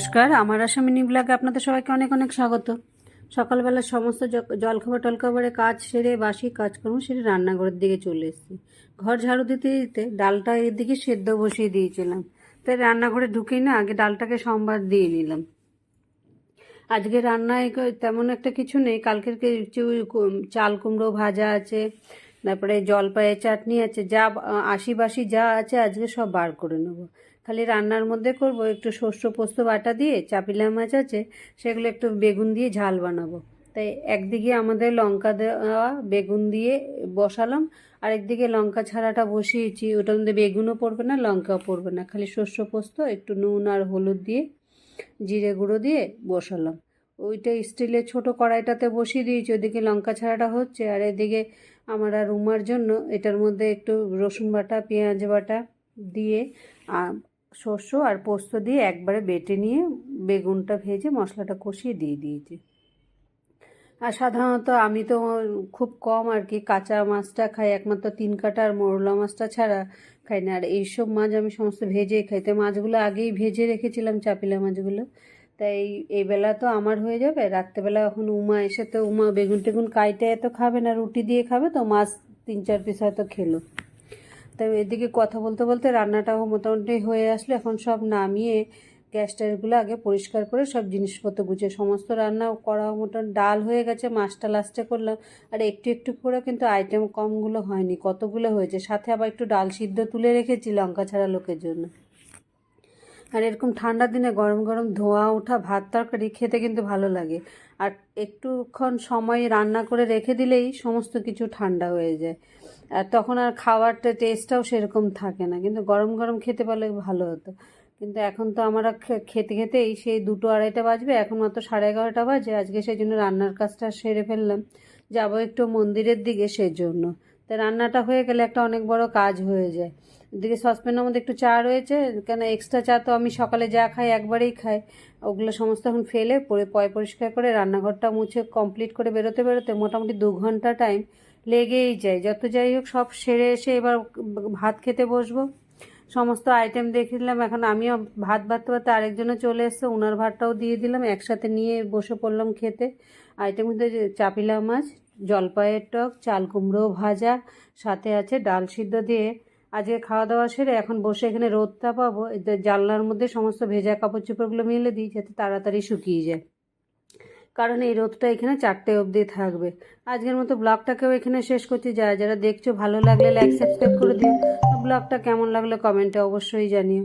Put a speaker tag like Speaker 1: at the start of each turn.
Speaker 1: নমস্কার, আমার আসামিনী ব্লগে আপনাদের সবাইকে অনেক অনেক স্বাগত। সকালবেলা সমস্ত জলখাবার টলখাবারে কাজ সেরে বাসি কাজকর্ম সেরে রান্নাঘরের দিকে চলে এসেছি। ঘর ঝাড়ু দিতে দিতে ডালটা এদিকে সেদ্ধ বসিয়ে দিয়েছিলাম। তাই রান্নাঘরে ঢুকেই না আগে ডালটাকে সোমবার দিয়ে নিলাম। আজকে রান্নায় তেমন একটা কিছু নেই। কালকের চাল কুমড়ো ভাজা আছে তারপরে জলপাইয়ের চাটনি আছে, যা বা- আশি বাসি যা আছে আজকে সব বার করে নেব। খালি রান্নার মধ্যে করব, একটু শস্য পোস্ত বাটা দিয়ে, চাপিলা মাছ আছে, সেগুলো একটু বেগুন দিয়ে ঝাল বানাবো। তাই একদিকে আমাদের লঙ্কা দেওয়া বেগুন দিয়ে বসালাম আর একদিকে লঙ্কা ছাড়াটা বসিয়েছি, ওটার মধ্যে বেগুনও পড়বে না, লঙ্কাও পড়বে না, খালি শস্য পোস্ত, একটু নুন আর হলুদ দিয়ে, জিরে গুঁড়ো দিয়ে বসালাম। ওইটা স্টিলের ছোট কড়াইটাতে বসিয়ে দিয়েছি ওদিকে লঙ্কা ছাড়াটা হচ্ছে, আর এদিকে আমার আর উমার জন্য এটার মধ্যে একটু রসুন বাটা, পেঁয়াজ বাটা দিয়ে শস্য আর পোস্ত দিয়ে একবারে বেটে নিয়ে বেগুনটা ভেজে মশলাটা কষিয়ে দিয়ে দিয়েছি। আর সাধারণত আমি তো খুব কম আর কি কাঁচা মাছটা খাই, একমাত্র তিন কাটা আর মোরলা মাছটা ছাড়া খাই না। আর এইসব মাছ আমি সমস্ত ভেজেই খাই। তো মাছগুলো আগেই ভেজে রেখেছিলাম চাপিলা মাছগুলো। তাই এই বেলা তো আমার হয়ে যাবে। রাত্রেবেলা এখন উমা এসে তো উমা বেগুন টেগুন কাইটে এত খাবে না, রুটি দিয়ে খাবে তো মাছ তিন চার পিস হয়তো খেলো। তাই এদিকে কথা বলতে বলতে রান্নাটাও মোটামুটি হয়ে আসলো এখন সব নামিয়ে গ্যাস ট্যাসগুলো আগে পরিষ্কার করে সব জিনিসপত্র গুছিয়ে সমস্ত রান্না করা মোটামুটি ডাল হয়ে গেছে, মাছটা লাস্টে করলাম। আর একটু একটু করে কিন্তু আইটেম কমগুলো হয়নি, কতগুলো হয়েছে? সাথে আবার একটু ডাল সিদ্ধ তুলে রেখেছি লঙ্কা ছাড়া লোকের জন্য। আর এরকম ঠান্ডার দিনে গরম গরম ধোয়া ওঠা ভাত, তরকারি খেতে কিন্তু ভালো লাগে। আর একটুক্ষণ সময় রান্না করে রেখে দিলেই সমস্ত কিছু ঠান্ডা হয়ে যায়। আর তখন আর খাওয়ারটা টেস্টটাও সেরকম থাকে না। কিন্তু গরম গরম খেতে পারলে ভালো হতো। কিন্তু এখন তো আমরা খেতে খেতেই সেই দুটো আড়াইটা বাজবে। এখন মাত্র সাড়ে এগারোটা বাজে। আজকে সেই জন্য রান্নার কাজটা সেরে ফেললাম। যাব একটু মন্দিরের দিকে সেই জন্য তা রান্নাটা হয়ে গেলে একটা অনেক বড় কাজ হয়ে যায়। এদিকে সসপ্যানের মধ্যে একটু চা রয়েছে, কেন এক্সট্রা চা তো আমি সকালে যা খাই একবারেই খাই। ওগুলো সমস্ত এখন ফেলে পরে পয় পরিষ্কার করে রান্নাঘরটা মুছে কমপ্লিট করে বেরোতে বেরোতে মোটামুটি দু ঘণ্টা টাইম লেগেই যায়। যত যাই হোক সব সেরে এসে এবার ভাত খেতে বসবো। সমস্ত আইটেম দেখলাম এখন আমিও ভাত ভাত ভাতে আরেকজনে চলে এসছে ওনার ভাতটাও দিয়ে দিলাম। একসাথে নিয়ে বসে পড়লাম খেতে। আইটেম যে চাপিলা মাছ জলপাইয়ের টক, চাল কুমড়ো ভাজা, সাথে আছে ডাল সিদ্ধ দিয়ে আজকে খাওয়া দাওয়া সেরে এখন বসে এখানে রোদটা পাবো। জানলার মধ্যে সমস্ত ভেজা কাপড় চোপড়গুলো মেলে দিই যাতে তাড়াতাড়ি শুকিয়ে যায়। কারণ এই রোদটা এখানে চারটে অবধি থাকবে। আজকের মতো ব্লগটাকেও এখানে শেষ করছি। যারা যারা দেখছ ভালো লাগলে লাইক সাবস্ক্রাইব করে দিও। ব্লগটা কেমন লাগল কমেন্টে অবশ্যই জানিও।